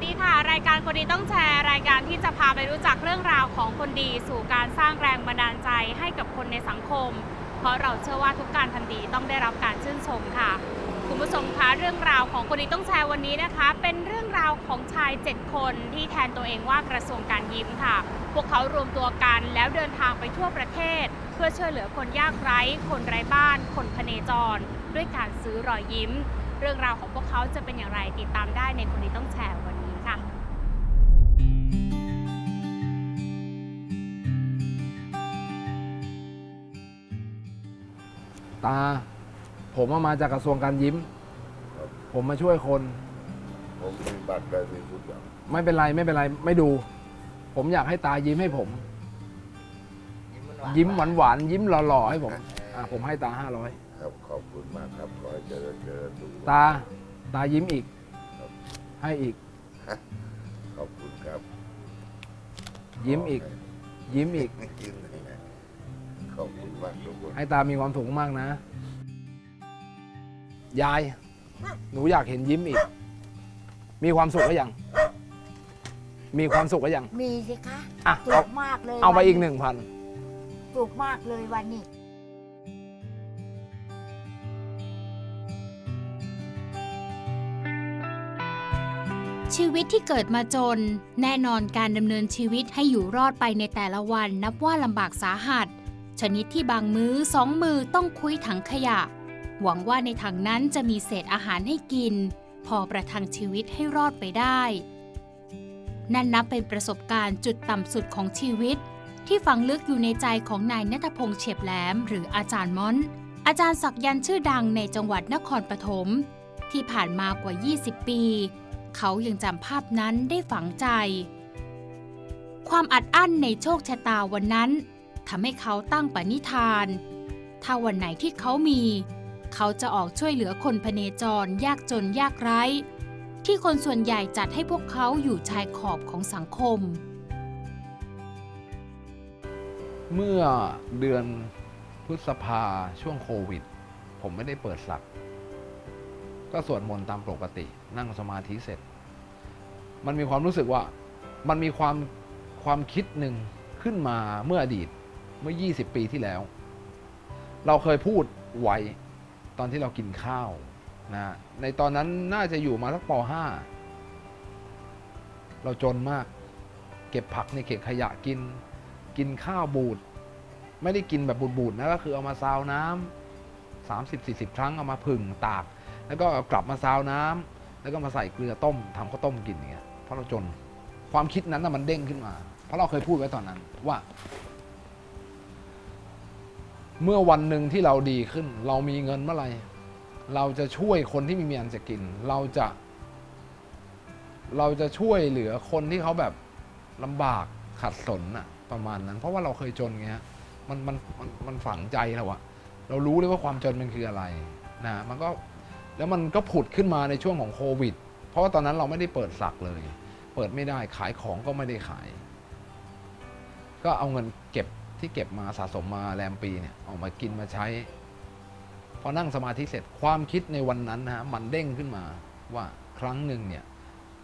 วัสดีค่ะ รายการคนดีต้องแชร์ รายการที่จะพาไปรู้จักเรื่องราวของคนดี สู่การสร้างแรงบันดาลใจให้กับคนในสังคม เพราะเราเชื่อว่าทุกการทำดีต้องได้รับการชื่นชมค่ะ คุณผู้ชมคะเรื่องราวของคนดีต้องแชร์วันนี้นะคะ เป็นเรื่องราวของชาย 7 คนที่แทนตัวเองว่ากระทรวงการยิ้มค่ะ พวกเขารวมตัวกันแล้วเดินทางไปทั่วประเทศ เพื่อช่วยเหลือคนยากไร้ คนไร้บ้าน คนพเนจร ด้วยการซื้อรอยยิ้มเรื่องราวของพวกเขาจะเป็นอย่างไรติดตามได้ในคนดีต้องแชร์วัน ตา ผมเอามาจากกระทรวงการยิ้มผมมาช่วยคน ผมมีบัตรได้มีทุกอย่างไม่เป็นไรไม่เป็นไรไม่ดู ผมอยากให้ตายิ้มให้ผม ยิ้มหวานหวานๆยิ้มหล่อๆให้ผมอะผมให้ตาห้าร้อยครับขอบคุณมากครับขอให้เจริญเจริญทุกตาตายิ้มอีกให้อีก ขอบคุณครับยิ้มอีก ยิ้มอีก ยิ้มขอบคุณ มากทุกคนให้ตามีความสุขมากนะ ยาย หนูอยากเห็นยิ้มอีก มีความสุขก็ยัง มีความสุขก็ยัง มีสิคะอะสุเอาขมากเลยเอาไปวันอีกหนึ่งพัน สุขมากเลยวันนี้ชีวิตที่เกิดมาจน แน่นอนการดำเนินชีวิตให้อยู่รอดไปในแต่ละวัน นับว่าลำบากสาหัส ชนิดที่บางมื้อสองมือต้องคุยถังขยะ หวังว่าในถังนั้นจะมีเศษอาหารให้กิน พอประทังชีวิตให้รอดไปได้ นั่นนับเป็นประสบการณ์จุดต่ำสุดของชีวิต ที่ฝังลึกอยู่ในใจของนายนัทพงษ์เฉียบแหลม หรืออาจารย์ม้อน อาจารย์ศักยันต์ชื่อดังในจังหวัดนครปฐมที่ผ่านมากว่า 20 ปี เขายังจำภาพนั้นได้ฝังใจ ความอัดอั้นในโชคชะตาวันนั้น ทำให้เขาตั้งปณิธาน ถ้าวันไหนที่เขามี เขาจะออกช่วยเหลือคนพเนจรยากจนยากไร้ ที่คนส่วนใหญ่จัดให้พวกเขาอยู่ชายขอบของสังคม เมื่อเดือนพฤษภาช่วงโควิด ผมไม่ได้เปิดสัก ก็สวดมนต์ตามปกติ นั่งสมาธิเสร็จ มันมีความรู้สึกว่ามันมีความความคิดหนึ่งขึ้นมาเมื่ออดีต เมื่อ 20 ปีที่แล้ว เราเคยพูดไว้ตอนที่เรากินข้าวนะในตอนนั้นน่าจะอยู่มาสักป .5 เราจนมาก เก็บผักในเขตขยะกิน กินข้าวบูด ไม่ได้กินแบบบูดๆนะก็คือเอามาซาวน้ำสามสิบสี่สิบครั้งเอามาผึ่งตาก แล้วก็เอากลับมาซาวน้ำแล้วก็มาใส่เกลือต้มทำข้าวต้มกินอย่างเงี้ยเพราะเราจนความคิดนั้นนะมันเด้งขึ้นมา เพราะเราเคยพูดไว้ตอนนั้นว่า เมื่อวันหนึ่งที่เราดีขึ้น เรามีเงินเมื่อไหร่เราจะช่วยคนที่ไมมีอันจะกิน เราจะ เราจะช่วยเหลือคนที่เขาแบบลำบากขัดสนอะประมาณนั้น เพราะว่าเราเคยจนไงฮะมันมันมันมันฝังใจเราอะเรารู้เลยว่าความจนมันคืออะไรนะมันก็แล้วมันก็ผุดขึ้นมาในช่วงของโควิด เพราะว่าตอนนั้นเราไม่ได้เปิดสักเลย เปิดไม่ได้ขายของก็ไม่ได้ขาย ก็เอาเงินเก็บ ที่เก็บมาสะสมมาแรมปีเนี่ยออกมากินมาใช้ พอนั่งสมาธิเสร็จความคิดในวันนั้นนะฮะมันเด้งขึ้นมาว่าครั้งหนึ่งเนี่ย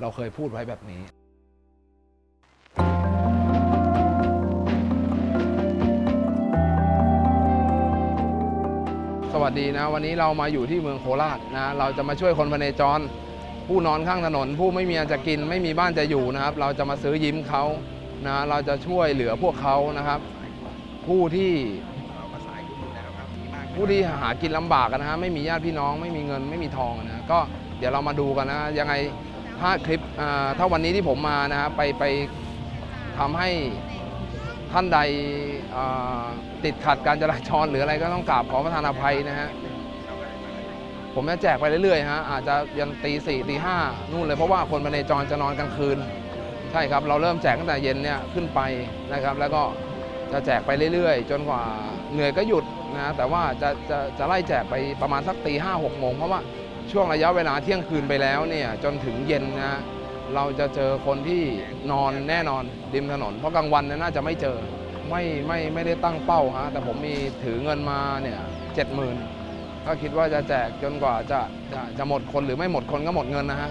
เราเคยพูดไว้แบบนี้สวัสดีนะวันนี้เรามาอยู่ที่เมืองโคราชนะเราจะมาช่วยคนพเนจร ผู้นอนข้างถนน ผู้ไม่มีอันจะกิน ไม่มีบ้านจะอยู่นะครับ เราจะมาซื้อยิ้มเขานะเราจะช่วยเหลือพวกเขานะครับ ผู้ที่ผู้ที่หากินลำบากอะนะฮะไม่มีญาติพี่น้องไม่มีเงินไม่มีทองนะก็เดี๋ยวเรามาดูกันนะยังไงถ้าคลิปถ้าวันนี้ที่ผมมานะฮะไปไปทำให้ท่านใดติดขัดการจราจรหรืออะไรก็ต้องกราบขอประทานอภัยนะฮะผมจะแจกไปเรื่อยๆฮะอาจจะยันตีสี่ตีห้านู่นเลยเพราะว่าคนมาในจรจะนอนกลางคืน ใช่ครับเราเริ่มแจกตั้งแต่เย็นเนี่ยขึ้นไปนะครับแล้วก็ จะแจกไปเรื่อยๆ จนกว่าเหนื่อยก็หยุดนะแต่ว่าจะจะจะไล่แจกไปประมาณสักตีห้าหกโมงเพราะว่าช่วงระยะเวลาเที่ยงคืนไปแล้วเนี่ยจนถึงเย็นนะเราจะเจอคนที่นอนแน่นอนริมถนน เพราะกลางวันเนี่ยน่าจะไม่เจอไม่ไม่ไม่ได้ตั้งเป้าฮะแต่ผมมีถือเงินมาเนี่ยเจ็ดหมื่นก็คิดว่าจะแจกจนกว่าจะจะจะหมดคนหรือไม่หมดคนก็หมดเงินนะฮะ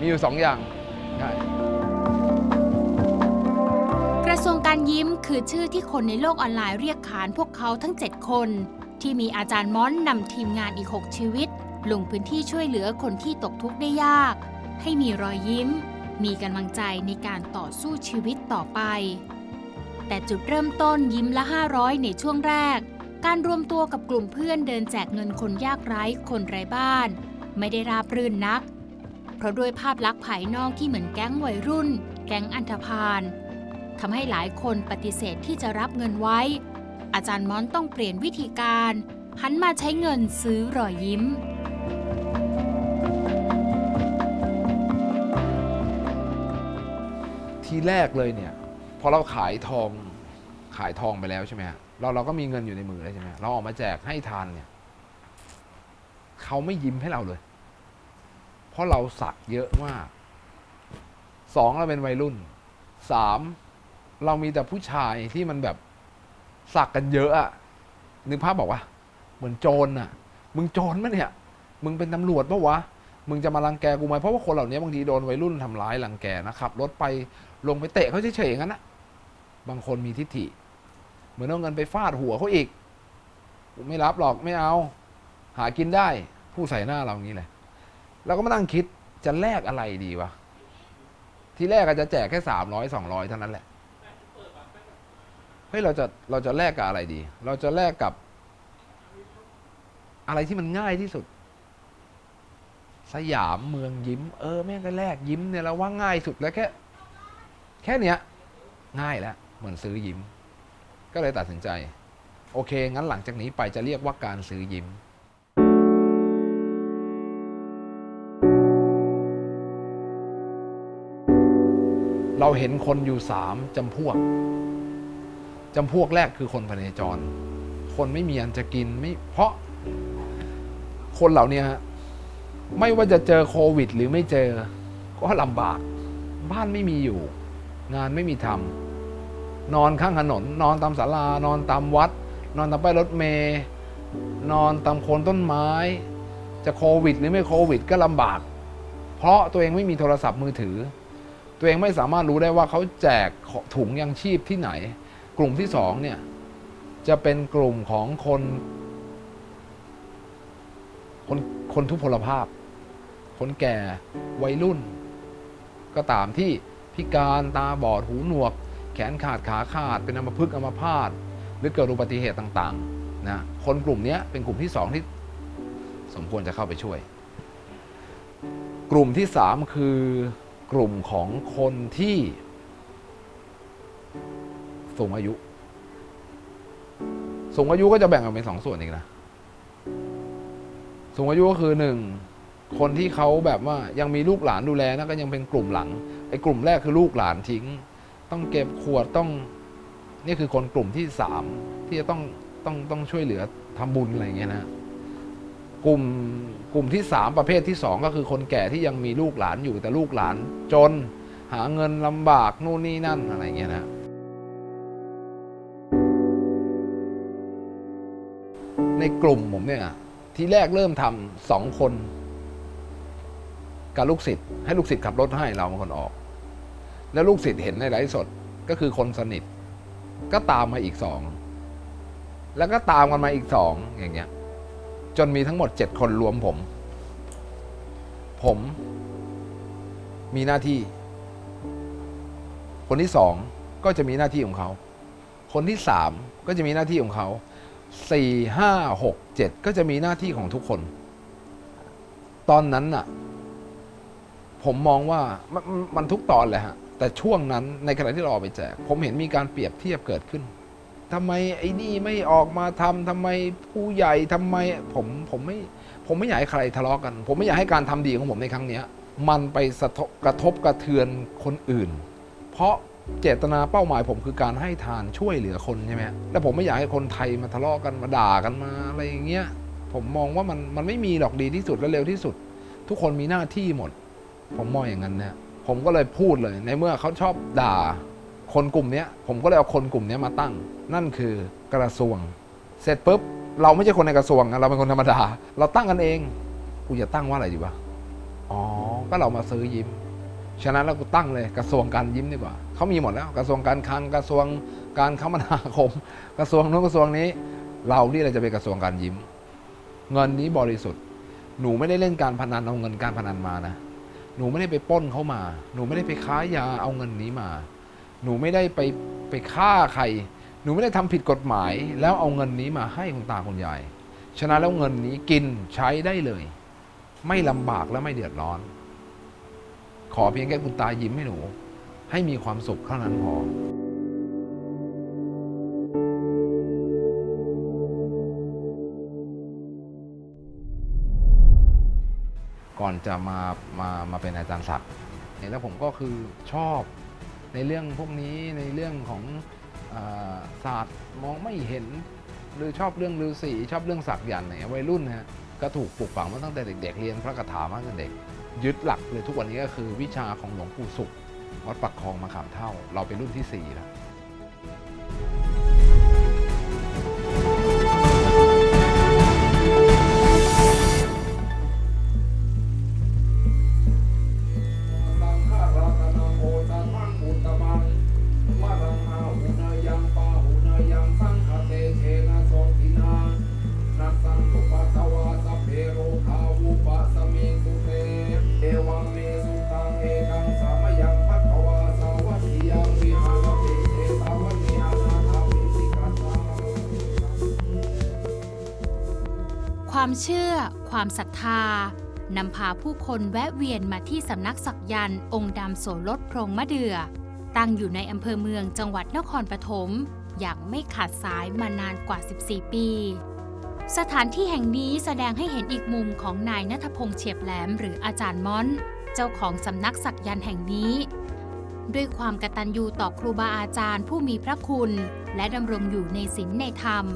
มีอยู่สองอย่างใช่ กระทรวงการยิ้มคือชื่อที่คนในโลกออนไลน์เรียกขานพวกเขาทั้ง 7 คน ที่มีอาจารย์ม้อนนำทีมงานอีก 6 ชีวิต ลงพื้นที่ช่วยเหลือคนที่ตกทุกข์ได้ยาก ให้มีรอยยิ้ม มีกำลังใจในการต่อสู้ชีวิตต่อไป แต่จุดเริ่มต้นยิ้มละ 500 ในช่วงแรก การรวมตัวกับกลุ่มเพื่อนเดินแจกเงินคนยากไร้คนไร้บ้าน ไม่ได้ราบรื่นนัก เพราะด้วยภาพลักษณ์ภายนอกที่เหมือนแก๊งวัยรุ่น แก๊งอันธพาล ทำให้หลายคนปฏิเสธที่จะรับเงินไว้ อาจารย์ม้อนต้องเปลี่ยนวิธีการ หันมาใช้เงินซื้อรอยยิ้ม ทีแรกเลยเนี่ยพอเราขายทองขายทองไปแล้วใช่ไหมฮะเราเราก็มีเงินอยู่ในมือแล้วใช่ไหมเราออกมาแจกให้ทานเนี่ยเขาไม่ยิ้มให้เราเลย เพราะเราสักเยอะมากสองเราเป็นวัยรุ่นสาม เรามีแต่ผู้ชายที่มันแบบสักกันเยอะอะนึกภาพบอกว่า เหมือนโจรน่ะมึงโจรมะเนี่ย มึงเป็นตำรวจปะวะ มึงจะมารังแกกูไหมเพราะว่าคนเหล่านี้บางทีโดนวัยรุ่นทำร้ายรังแกนะขับรถไปลงไปเตะเขาเฉยๆอย่างนั้นนะบางคนมีทิฐิ เหมือนเอาเงินไปฟาดหัวเขาอีกกูไม่รับหรอกไม่เอา หากินได้ผู้ใส่หน้าเราอย่างนี้เลยเราก็มานั่งคิดจะแลกอะไรดีวะที่แรกอาจจะแจกแค่สามร้อยสองร้อยเท่านั้นแหละ เฮ้ยเราจะเราจะแลกกับอะไรดี เราจะแลกกับ อะไรที่มันง่ายที่สุด สยามเมืองยิ้ม เออแม่งก็แลกยิ้มเนี่ยเราว่าง่ายสุดแล้วแค่แค่เนี้ย ง่ายแล้วเหมือนซื้อยิ้ม ก็เลยตัดสินใจ โอเค งั้นหลังจากนี้ไปจะเรียกว่าการซื้อยิ้มเราเห็นคนอยู่สามจำพวก จำพวกแรกคือคนพเนจร คนไม่มีอันจะกินไม่เพราะคนเหล่านี้ไม่ว่าจะเจอโควิด หรือไม่เจอ ก็ลำบาก บ้านไม่มีอยู่ งานไม่มีทำนอนข้างถนน นอนตามศาลานอนตามวัด นอนตามป้ายรถเมย์นอนตามโคนต้นไม้ จะโควิด หรือไม่โควิด ก็ลำบาก เพราะตัวเองไม่มีโทรศัพท์มือถือ ตัวเองไม่สามารถรู้ได้ว่าเขาแจกถุงยังชีพที่ไหน กลุ่มที่สองเนี่ยจะเป็นกลุ่มของคน คนคนทุพพลภาพ คนแก่วัยรุ่น ก็ตามที่พิการตาบอดหูหนวก แขนขาดขาขาดเป็นอัมพฤกษ์อัมพาตหรือเกิดอุบัติเหตุต่างๆนะคนกลุ่มนี้เป็นกลุ่มที่สองที่สมควรจะเข้าไปช่วย กลุ่มที่สามคือกลุ่มของคนที่ สูงอายุ สูงอายุก็จะแบ่งออกเป็นสองส่วนอีกนะ สูงอายุก็คือหนึ่งคนที่เขาแบบว่ายังมีลูกหลานดูแลนะก็ยังเป็นกลุ่มหลังไอ้กลุ่มแรกคือลูกหลานทิ้ง ต้องเก็บขวดต้องนี่คือคนกลุ่มที่สามที่จะต้องต้องต้องช่วยเหลือทำบุญอะไรเงี้ยนะกลุ่มกลุ่มที่สามประเภทที่สองก็คือคนแก่ที่ยังมีลูกหลานอยู่แต่ลูกหลานจนหาเงินลำบากนู่นนี่นั่นอะไรเงี้ยนะ กลุ่มผมเนี่ยที่แรกเริ่มทำสองคน กับลูกศิษย์ให้ลูกศิษย์ขับรถให้เราเป็นคนออก แล้วลูกศิษย์เห็นในไลฟ์สดก็คือคนสนิท ก็ตามมาอีกสองแล้วก็ตามกันมาอีกสองอย่างเงี้ย จนมีทั้งหมดเจ็ดคนรวมผม ผมมีหน้าที่ คนที่สองก็จะมีหน้าที่ของเขา คนที่สามก็จะมีหน้าที่ของเขา สี่ห้าหกเจ็ดก็จะมีหน้าที่ของทุกคน ตอนนั้นน่ะ ผมมองว่ามันมันทุกตอนเลยฮะ แต่ช่วงนั้นในขณะที่เราออกไปแจก ผมเห็นมีการเปรียบเทียบเกิดขึ้นทำไมไอ้นี่ไม่ออกมาทำทำไมผู้ใหญ่ทำไมผมผมไม่ผมไม่อยากให้ใครทะเลาะกัน ผมไม่อยากให้การทำดีของผมในครั้งเนี้ย มันไปสะทบกระทบกระเทือนคนอื่น เพราะ เจตนาเป้าหมายผมคือการให้ทานช่วยเหลือคนใช่ไหมแล้วผมไม่อยากให้คนไทยมาทะเลาะกันมาด่ากันมาอะไรอย่างเงี้ย ผมมองว่ามันมันไม่มีหรอกดีที่สุดและเร็วที่สุด ทุกคนมีหน้าที่หมด ผมมองอย่างนั้นเนี่ยผมก็เลยพูดเลย ในเมื่อเขาชอบด่า คนกลุ่มเนี้ยผมก็เลยเอาคนกลุ่มเนี้ยมาตั้ง นั่นคือกระทรวง เสร็จปุ๊บเราไม่ใช่คนในกระทรวงนะเราเป็นคนธรรมดา เราตั้งกันเอง กูจะตั้งว่าอะไรดีวะ อ๋อ ก็เรามาซื้อยิ้ม ฉะนั้นแล้วกูตั้งเลยกระทรวงการยิ้มดีกว่าเขามีหมดแล้วกระทรวงการคลังกระทรวงการคมนาคม กระทรวงนู้นกระทรวงนี้ เรานี่เราจะเป็นกระทรวงการยิ้ม เงินนี้บริสุทธิ์ หนูไม่ได้เล่นการพนันเอาเงินการพนันมานะ หนูไม่ได้ไปป้นเขามา หนูไม่ได้ไปค้ายาเอาเงินนี้มา หนูไม่ได้ไปไปฆ่าใคร หนูไม่ได้ทำผิดกฎหมาย แล้วเอาเงินนี้มาให้คุณตาคุณยาย ฉะนั้นแล้วเงินนี้กินใช้ได้เลย ไม่ลำบากและไม่เดือดร้อน ขอเพียงแค่คุณตายิ้มให้หนู ให้มีความสุขเท่านั้นพอก่อนจะมา มา มาเป็นอาจารย์ศักดิ์เนี่ยแล้วผมก็คือชอบในเรื่องพวกนี้ในเรื่องของอศาสตร์มองไม่เห็น หรือชอบเรื่องฤาษีชอบเรื่องศักยันต์เนี่ยวัยรุ่นนะฮะก็ถูกปลูกฝังมาตั้งแต่เด็ก ๆ เรียนพระคาถามาตั้งแต่เด็ก ยึดหลักเลยทุกวันนี้ก็คือวิชาของหลวงปู่สุขวัดปักคลองมาขามเท่า เราเป็นรุ่นที่สี่แล้ว เชื่อ ความศรัทธานำพาผู้คนแวะเวียนมาที่สำนักสักยันต์องค์ดำโสรถโพรงมะเดื่อ ตั้งอยู่ในอำเภอเมืองจังหวัดนครปฐมอย่างไม่ขาดสายมานานกว่า 14 ปี สถานที่แห่งนี้แสดงให้เห็นอีกมุมของนายนัทพงษ์เฉียบแหลมหรืออาจารย์ม้อน เจ้าของสำนักสักยันต์แห่งนี้ ด้วยความกตัญญูต่อครูบาอาจารย์ผู้มีพระคุณ และดำรงอยู่ในศีลในธรรม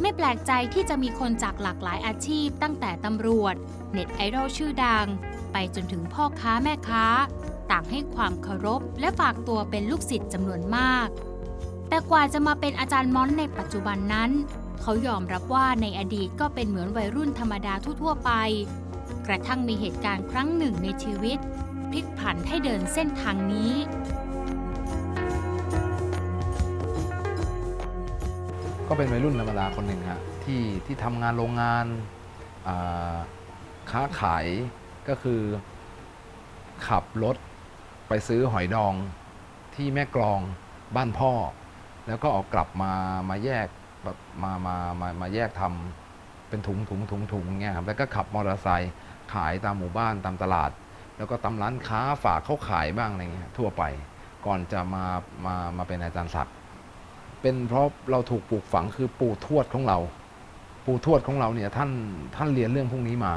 ไม่แปลกใจที่จะมีคนจากหลากหลายอาชีพตั้งแต่ตำรวจ เน็ตไอดอลชื่อดัง ไปจนถึงพ่อค้าแม่ค้า ต่างให้ความเคารพและฝากตัวเป็นลูกศิษย์จำนวนมาก แต่กว่าจะมาเป็นอาจารย์ม้อนในปัจจุบันนั้น เขายอมรับว่าในอดีตก็เป็นเหมือนวัยรุ่นธรรมดาทั่วๆไป กระทั่งมีเหตุการณ์ครั้งหนึ่งในชีวิตพลิกผันให้เดินเส้นทางนี้ ก็เป็นวัยรุ่นธรรมดาคนหนึ่งฮะที่ที่ทำงานโรงงานาค้าขายก็คือ ขับรถไปซื้อหอยดองที่แม่กลองบ้านพ่อ แล้วก็เออกกลับมามาแยกแบบมามามามาแยกทำเป็นถุงถุงถุงถุงเงี้ยครับแล้วก็ขับมอเตอร์ไซค์ขายตามหมู่บ้านตามตลาด แล้วก็ตามร้านค้าฝากเขาขายบ้างอะไรเงี้ยทั่วไป ก่อนจะมามามาเป็นอาจารย์ศักดิ์ เป็นเพราะเราถูกปลูกฝังคือปู่ทวดของเรา ปู่ทวดของเราเนี่ยท่านท่านเรียนเรื่องพวกนี้มา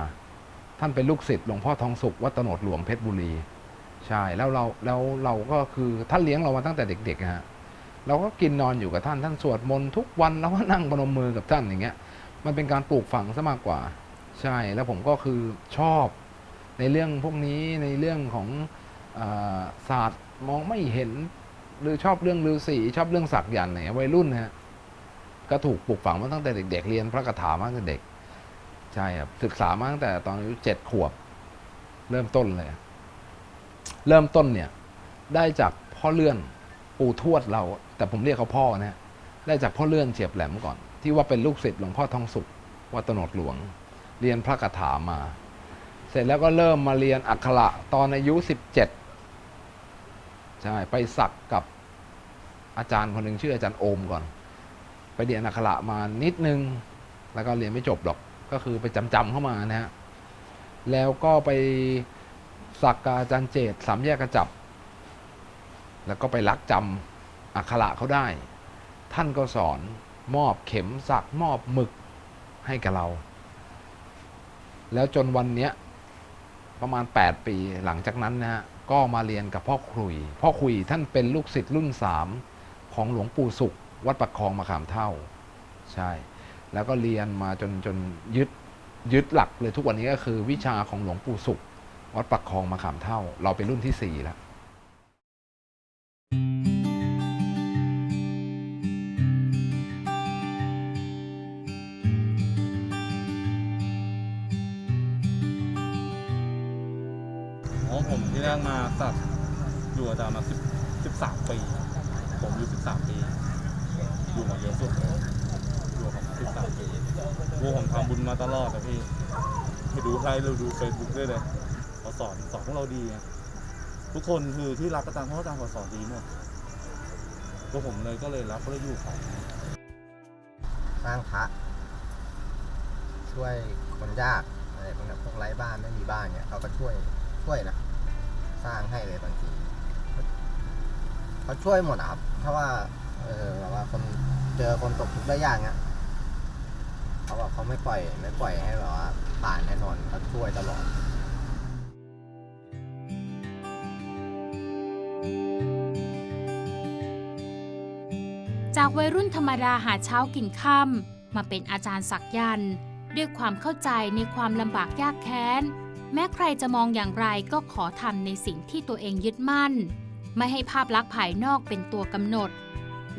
ท่านเป็นลูกศิษย์หลวงพ่อทองสุขวัดตโนดหลวงเพชรบุรี ใช่แล้วเราแล้วเราก็คือท่านเลี้ยงเรามาตั้งแต่เด็กๆนะฮะเราก็กินนอนอยู่กับท่านท่านสวดมนต์ทุกวันแล้วก็นั่งประนมมือกับท่านอย่างเงี้ย มันเป็นการปลูกฝังซะมากกว่า ใช่แล้วผมก็คือชอบในเรื่องพวกนี้ในเรื่องของอาศาสตร์มองไม่เห็น หรือชอบเรื่องฤาษีชอบเรื่องศักยันต์เนี่ยวัยรุ่นนะฮะก็ถูกปลูกฝังมาตั้งแต่เด็ก ๆ เรียนพระคาถามาตั้งแต่เด็ก ใช่ครับศึกษามาตั้งแต่ตอนอายุเจ็ดขวบ เริ่มต้นเลย เริ่มต้นเนี่ย ได้จากพ่อเลื่อนปู่ทวดเรา แต่ผมเรียกเขาพ่อนะ ได้จากพ่อเลื่อนเฉียบแหลมก่อน ที่ว่าเป็นลูกศิษย์หลวงพ่อทองสุขวัดตนดหลวง เรียนพระคาถามา เสร็จแล้วก็เริ่มมาเรียนอักขระตอนอายุสิบเจ็ด ช่ไปสักกับอาจารย์คนหนึ่งชื่ออาจารย์โอมก่อน ไปเรียนอักขระมานิดนึง แล้วก็เรียนไม่จบหรอกก็คือไปจำจำเข้ามานะฮะแล้วก็ไปสักกับอาจารย์เจตสามแยกกระจับ แล้วก็ไปรักจำอักขระเขาได้ ท่านก็สอนมอบเข็มสักมอบหมึกให้กับเรา แล้วจนวันเนี้ยประมาณ 8 ปีหลังจากนั้นนะฮะ ก็มาเรียนกับพ่อคุย พ่อคุยท่านเป็นลูกศิษย์รุ่น3ของหลวงปู่สุข วัดปักคลองมาขามเท่า ใช่ แล้วก็เรียนมาจนจนยึดยึดหลักเลยทุกวันนี้ก็คือวิชาของหลวงปู่สุข วัดปักคลองมาขามเท่า เราเป็นรุ่นที่4แล้ว ผมที่แรกมาสักอยู่อาจารย์มาสิบสิบสามปี ผมอยู่สิบสามปี อยู่มาเยอะสุดเลยอยู่ของสิบสามปีวัวผมทำบุญมาตลอดอะพี่ไปดูใครเราดูเฟซบุ๊กได้เลยเขาสอนสอนพวกเราดีทุกคนคือที่รักอาจารย์เพราะอาจารย์เขาสอนดีหมดตัวผมเลยก็เลยรักก็เลยอยู่เขาสร้างพระช่วยคนยากอะไรพวกนั้พวกไร้บ้านไม่มีบ้านเนี่ยเขาก็ช่วยช่วยนะ สร้างให้เลยบางทีเขาช่วยหมดครับ ถ้าว่า เออแบบว่าคนเจอคนตกทุกข์ได้ยากเนี่ยเขาบอกเขาไม่ปล่อยไม่ปล่อยให้แบบว่าผ่านแน่นอนเขาช่วยตลอดจากวัยรุ่นธรรมดาหาเช้ากินค่ำมาเป็นอาจารย์สักยันต์ด้วยความเข้าใจในความลำบากยากแค้น แม้ใครจะมองอย่างไรก็ขอทำในสิ่งที่ตัวเองยึดมั่น ไม่ให้ภาพลักษณ์ภายนอกเป็นตัวกำหนด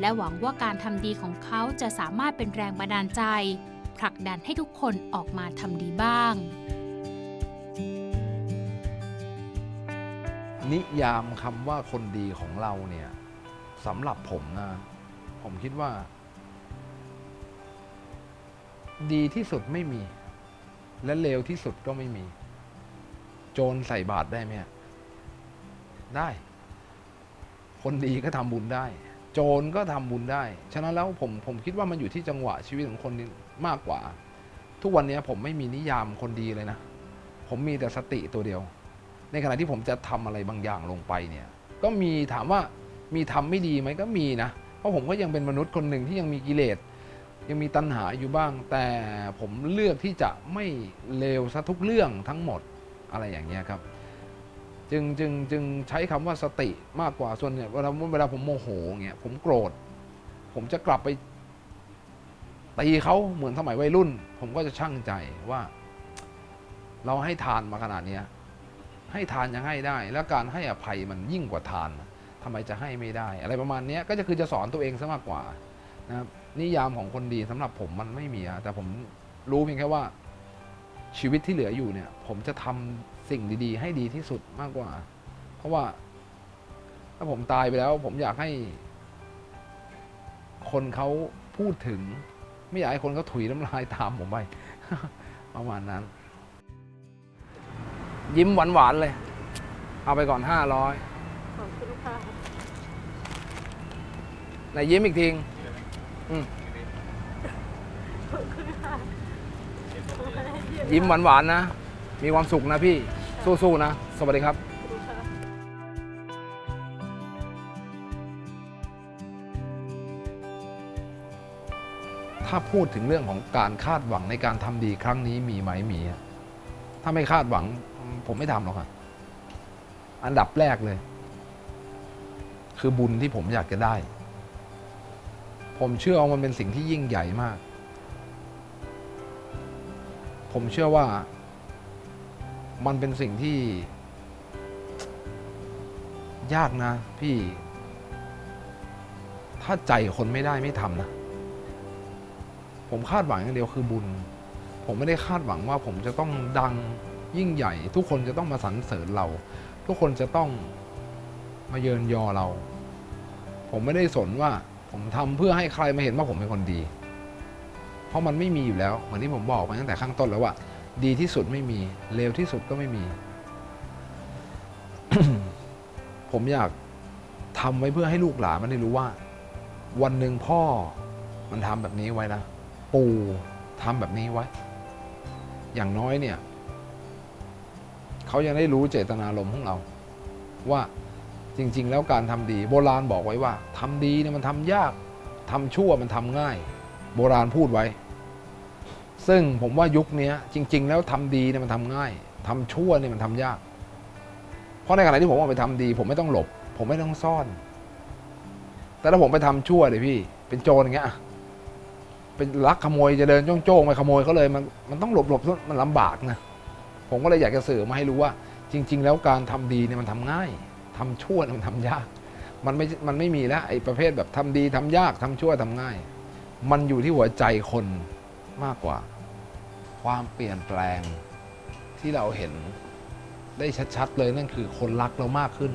และหวังว่าการทำดีของเขาจะสามารถเป็นแรงบันดาลใจ ผลักดันให้ทุกคนออกมาทำดีบ้าง นิยามคำว่าคนดีของเราเนี่ยสำหรับผมนะ ผมคิดว่า ดีที่สุดไม่มี และเลวที่สุดก็ไม่มี จรใส่บาตรได้ไหมได้ คนดีก็ทำบุญได้ โจรก็ทำบุญได้ ฉะนั้นแล้วผมผมคิดว่ามันอยู่ที่จังหวะชีวิตของคนมากกว่า ทุกวันนี้ผมไม่มีนิยามคนดีเลยนะ ผมมีแต่สติตัวเดียว ในขณะที่ผมจะทำอะไรบางอย่างลงไปเนี่ย ก็มีถามว่ามีทำไม่ดีไหมก็มีนะ เพราะผมก็ยังเป็นมนุษย์คนหนึ่งที่ยังมีกิเลสยังมีตัณหาอยู่บ้าง แต่ผมเลือกที่จะไม่เลวซะทุกเรื่องทั้งหมด อะไรอย่างเงี้ยครับ จึงจึงจึงใช้คำว่าสติมากกว่าส่วนเนี่ยเวลาเวลาผมโมโหเงี้ยผมโกรธ ผมจะกลับไปตีเขาเหมือนสมัยวัยรุ่น ผมก็จะช่างใจว่า เราให้ทานมาขนาดเนี้ยให้ทานยังให้ได้ แล้วการให้อภัยมันยิ่งกว่าทานทำไมจะให้ไม่ได้ อะไรประมาณเนี้ยก็จะคือจะสอนตัวเองซะมากกว่านะครับนิยามของคนดีสำหรับผมมันไม่มีอะแต่ผมรู้เพียงแค่ว่า ชีวิตที่เหลืออยู่เนี่ย ผมจะทำสิ่งดีๆ ให้ดีที่สุดมากกว่า เพราะว่า ถ้าผมตายไปแล้ว ผมอยากให้ คนเขาพูดถึง ไม่อยากให้คนเขาถุยน้ำลายตามผมไปประมาณนั้น ยิ้มหวานๆเลย เอาไปก่อนห้าร้อยขอบคุณค่ะไหนยิ้มอีกทีอืม ยิ้มหวานๆนะ มีความสุขนะพี่ สู้ๆนะ สวัสดีครับถ้าพูดถึงเรื่องของการคาดหวังในการทำดีครั้งนี้มีไหมมี ถ้าไม่คาดหวัง ผมไม่ทำหรอกครับอันดับแรกเลย คือบุญที่ผมอยากจะได้ ผมเชื่อว่ามันเป็นสิ่งที่ยิ่งใหญ่มาก ผมเชื่อว่า มันเป็นสิ่งที่ ยากนะ พี่ ถ้าใจคนไม่ได้ไม่ทำนะ ผมคาดหวังอย่างเดียวคือบุญ ผมไม่ได้คาดหวังว่าผมจะต้องดังยิ่งใหญ่ ทุกคนจะต้องมาสรรเสริญเรา ทุกคนจะต้องมาเยินยอเรา ผมไม่ได้สนว่า ผมทำเพื่อให้ใครมาเห็นว่าผมเป็นคนดี เพราะมันไม่มีอยู่แล้ว เหมือนที่ผมบอกไปตั้งแต่ข้างต้นแล้วว่า ดีที่สุดไม่มีเลวที่สุดก็ไม่มี ผมอยากทำไว้เพื่อให้ลูกหลานมันได้รู้ว่า วันหนึ่งพ่อมันทำแบบนี้ไว้นะปู่ทำแบบนี้ไว้ อย่างน้อยเนี่ยเขายังได้รู้เจตนารมณ์ของเรา ว่าจริง ๆ แล้วการทำดี โบราณบอกไว้ว่าทำดีเนี่ยมันทำยากทำชั่วมันทำง่าย โบราณพูดไว้ ซึ่งผมว่ายุคนี้จริง ๆ แล้วทำดีเนี่ยมันทำง่าย ทำชั่วเนี่ยมันทำยาก เพราะในขณะที่ผมเอาไปทำดี ผมไม่ต้องหลบ ผมไม่ต้องซ่อน แต่ถ้าผมไปทำชั่วเลยพี่ เป็นโจรอย่างเงี้ยเป็นลักขโมยจะเดินโจ้งๆไปขโมยเขาเลยมันมันต้องหลบหลบมันลำบากนะผมก็เลยอยากจะสื่อมาให้รู้ว่า จริง ๆ แล้วการทำดีเนี่ยมันทำง่ายทำชั่วมันทำยาก มันไม่มันไม่มีแล้วไอ้ประเภทแบบทำดีทำยากทำชั่วทำง่าย มันอยู่ที่หัวใจคนมากกว่า ความเปลี่ยนแปลงที่เราเห็นได้ชัดๆเลยนั่นคือคนรักเรามากขึ้น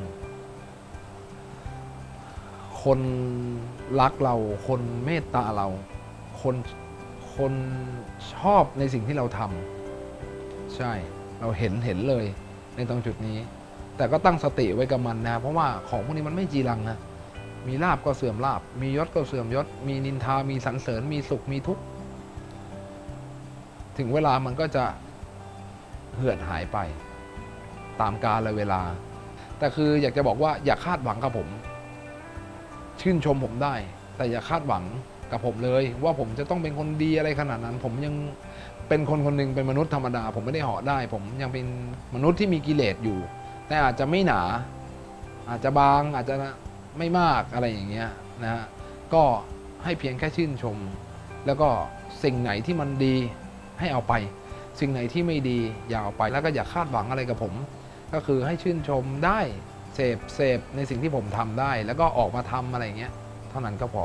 คนรักเรา คนเมตตาเรา คนคนชอบในสิ่งที่เราทำใช่เราเห็นเห็นเลยในตรงจุดนี้ แต่ก็ตั้งสติไว้กับมันนะ เพราะว่าของพวกนี้มันไม่จีรังนะ มีลาบก็เสื่อมลาบ มียศก็เสื่อมยศ มีนินทา มีสรรเสริญ มีสุข มีทุกข์ ถึงเวลามันก็จะเหือดหายไป ตามกาลเวลา แต่คืออยากจะบอกว่าอย่าคาดหวังกับผม ชื่นชมผมได้ แต่อย่าคาดหวังกับผมเลย ว่าผมจะต้องเป็นคนดีอะไรขนาดนั้น ผมยังเป็นคนคนหนึ่งเป็นมนุษย์ธรรมดา ผมไม่ได้เหาะได้ ผมยังเป็นมนุษย์ที่มีกิเลสอยู่ แต่อาจจะไม่หนา อาจจะบางอาจจะ ไม่มากอะไรอย่างเงี้ยนะฮะก็ให้เพียงแค่ชื่นชม แล้วก็สิ่งไหนที่มันดีให้เอาไป สิ่งไหนที่ไม่ดีอย่าเอาไปแล้วก็อย่าคาดหวังอะไรกับผม ก็คือให้ชื่นชมได้เสพเสพในสิ่งที่ผมทำได้ แล้วก็ออกมาทำอะไรเงี้ยเท่านั้นก็พอ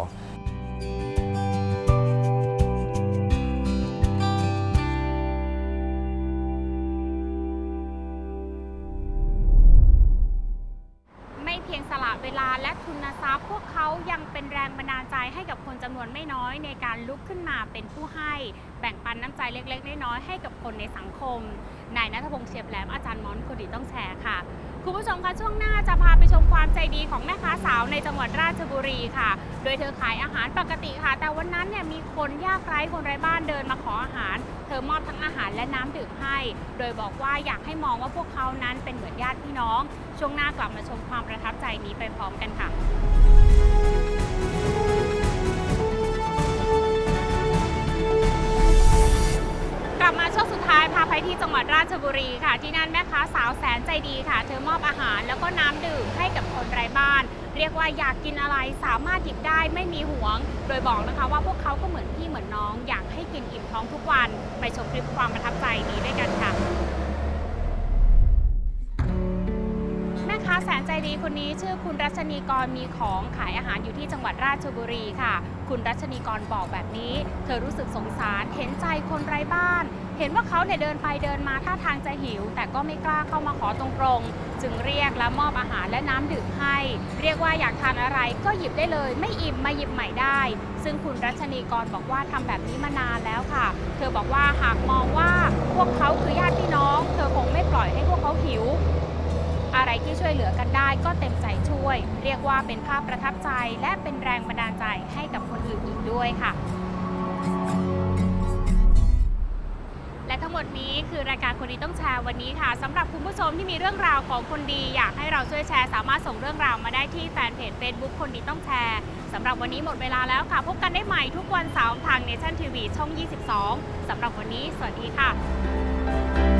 คนในสังคม นายนัทพงษ์เฉียบแหลมอาจารย์มอนคนดีต้องแชร์ค่ะ คุณผู้ชมคะช่วงหน้าจะพาไปชมความใจดีของแม่ค้าสาวในจังหวัดราชบุรีค่ะ โดยเธอขายอาหารปกติค่ะ แต่วันนั้นเนี่ยมีคนยากไร้คนไร้บ้านเดินมาขออาหาร เธอมอบทั้งอาหารและน้ำดื่มให้ โดยบอกว่าอยากให้มองว่าพวกเขานั้นเป็นเหมือนญาติพี่น้อง ช่วงหน้ากลับมาชมความประทับใจนี้ไปพร้อมกันค่ะ ลับมาช่วงสุดท้ายพาไปที่จังหวัดราชบุรีค่ะ ที่นั่นแม่ค้าสาวแสนใจดีค่ะ เธอมอบอาหารแล้วก็น้ำดื่มให้กับคนไร้บ้าน เรียกว่าอยากกินอะไรสามารถหยิบได้ไม่มีห่วง โดยบอกนะคะว่าพวกเขาก็เหมือนพี่เหมือนน้อง อยากให้กินอิ่มท้องทุกวัน ไปชมคลิปความประทับใจนี้ด้วยกันค่ะ ค้าแสนใจดีคนนี้ชื่อคุณรัชนีกรมีของขายอาหารอยู่ที่จังหวัดราชบุรีค่ะ คุณรัชนีกรบอกแบบนี้ เธอรู้สึกสงสารเห็นใจคนไร้บ้าน เห็นว่าเขาเนี่ยเดินไปเดินมาท่าทางจะหิว แต่ก็ไม่กล้าเข้ามาขอตรงๆ จึงเรียกและมอบอาหารและน้ำดื่มให้ เรียกว่าอยากทานอะไรก็หยิบได้เลย ไม่อิ่มมาหยิบใหม่ได้ ซึ่งคุณรัชนีกรบอกว่าทำแบบนี้มานานแล้วค่ะ เธอบอกว่าหากมองว่าพวกเขาคือญาติพี่น้อง เธอคงไม่ปล่อยให้พวกเขาหิว อะไรที่ช่วยเหลือกันได้ก็เต็มใจช่วย เรียกว่าเป็นภาพประทับใจ และเป็นแรงบันดาลใจให้กับคนอื่นอีกด้วยค่ะ และทั้งหมดนี้คือรายการคนดีต้องแชร์วันนี้ค่ะสำหรับคุณผู้ชมที่มีเรื่องราวของคนดี อยากให้เราช่วยแชร์สามารถส่งเรื่องราวมาได้ที่แฟนเพจ Facebook คนดีต้องแชร์สำหรับวันนี้หมดเวลาแล้วค่ะ พบกันได้ใหม่ทุกวันเสาร์ทาง Nation TV ช่อง 22สำหรับวันนี้ สวัสดีค่ะ